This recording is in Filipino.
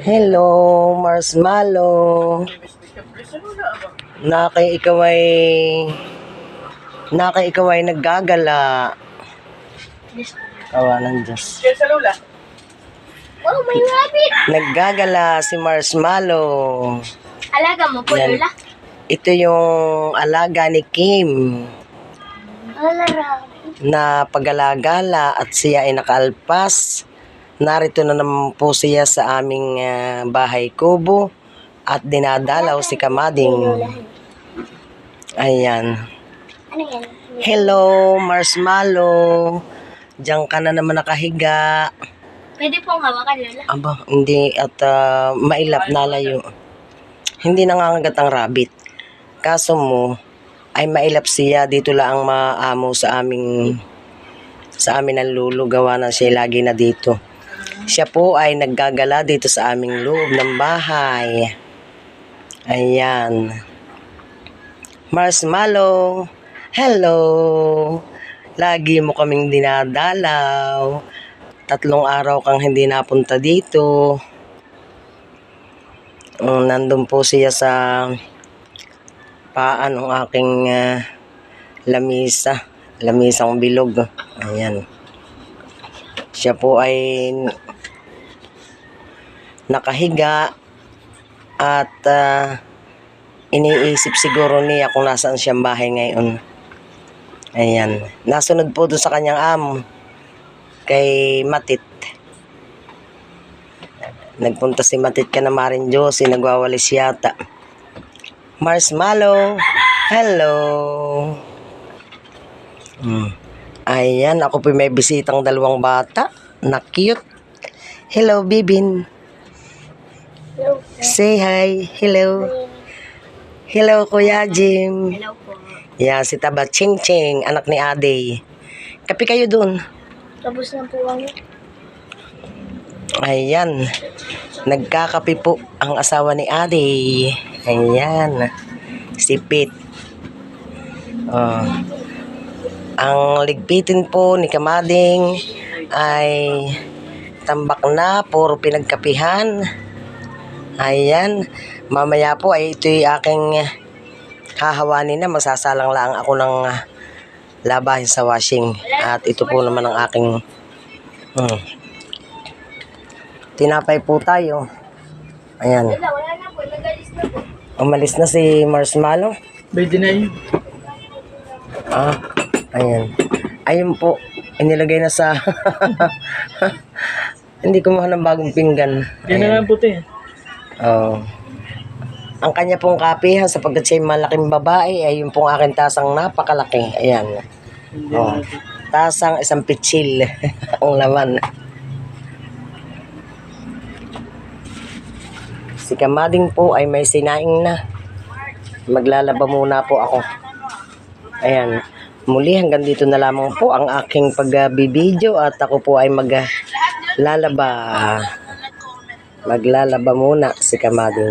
Hello, Marshmallow. Nakay ikaw ay... Nakay ikaw ay naggagala. Kawanan Diyos. Oh, may rabbit! Naggagala si Marshmallow. Alaga mo po, Yan. Lola. Ito yung alaga ni Kim Ala, rabbit. na pag-alagala at siya ay nakaalpas. Narito na naman po siya sa aming ah, bahay kubo at dinadalaw si Kamading. Ayan. Ano yan? Hello, Marshmallow. Diyan ka na naman nakahiga. Pwede pong hawakan, Lola. Aba, hindi at ah, mailap na layo. Hindi nangangagat ang rabbit. Kaso mo, ay mailap siya. Dito lang ang maamo sa aming sa amin ang lulo. Gawa na siya lagi na dito. Siya po ay naggagala dito sa aming loob ng bahay. Ayan. Marshmallow. Hello. Lagi mo kaming dinadalaw. Tatlong araw kang hindi napunta dito. Um, nandun po siya sa paan ng aking ah, lamisa. Lamisang bilog. Ayan. Siya po ay nakahiga at ah, iniisip siguro niya kung nasaan siyang bahay ngayon. Ayan. Nasunod po doon sa kanyang amo kay Matit. Nagpunta si Matit ka na Marin Josie, nagwawalis yata. Marshmallow, hello. Hmm. Ayan, ako po may bisitang dalawang bata. Na cute. Hello, Bibin. Hello. Say hi. Hello. Hello, Kuya Jim. Hello po. Yan, si Taba Ching Ching, anak ni Ade. Kapi kayo dun. Tapos na po ang Ayan. Nagkakape po ang asawa ni Ade. Ayan. Si Pete. Oh. Ang ligpitin po ni Kamading ay tambak na, puro pinagkapihan. Ayan. Mamaya po ay ito'y aking hahawanin na. Masasalang lang ako ng ah, labahin sa washing. At ito po naman ang aking hmm, tinapay po tayo. Ayan. Umalis na si Marshmallow. Na yun. Ah, ayan. Ayun po, inilagay na sa... Hindi kumuha ng bagong pinggan. Yan na lang puti. Oh. Ang kanya pong kapihan sapagkat siya malaking babae ay yung pong aking tasang napakalaki. Ayan. Oh. Tasang isang pitsil ang laman. Si Kamading po ay may sinaing na. Maglalaba muna po ako. Ayan. Muli hanggang dito na lamang po ang aking pagbibideo at ako po ay maglalaba. Maglalaba muna si Kamading.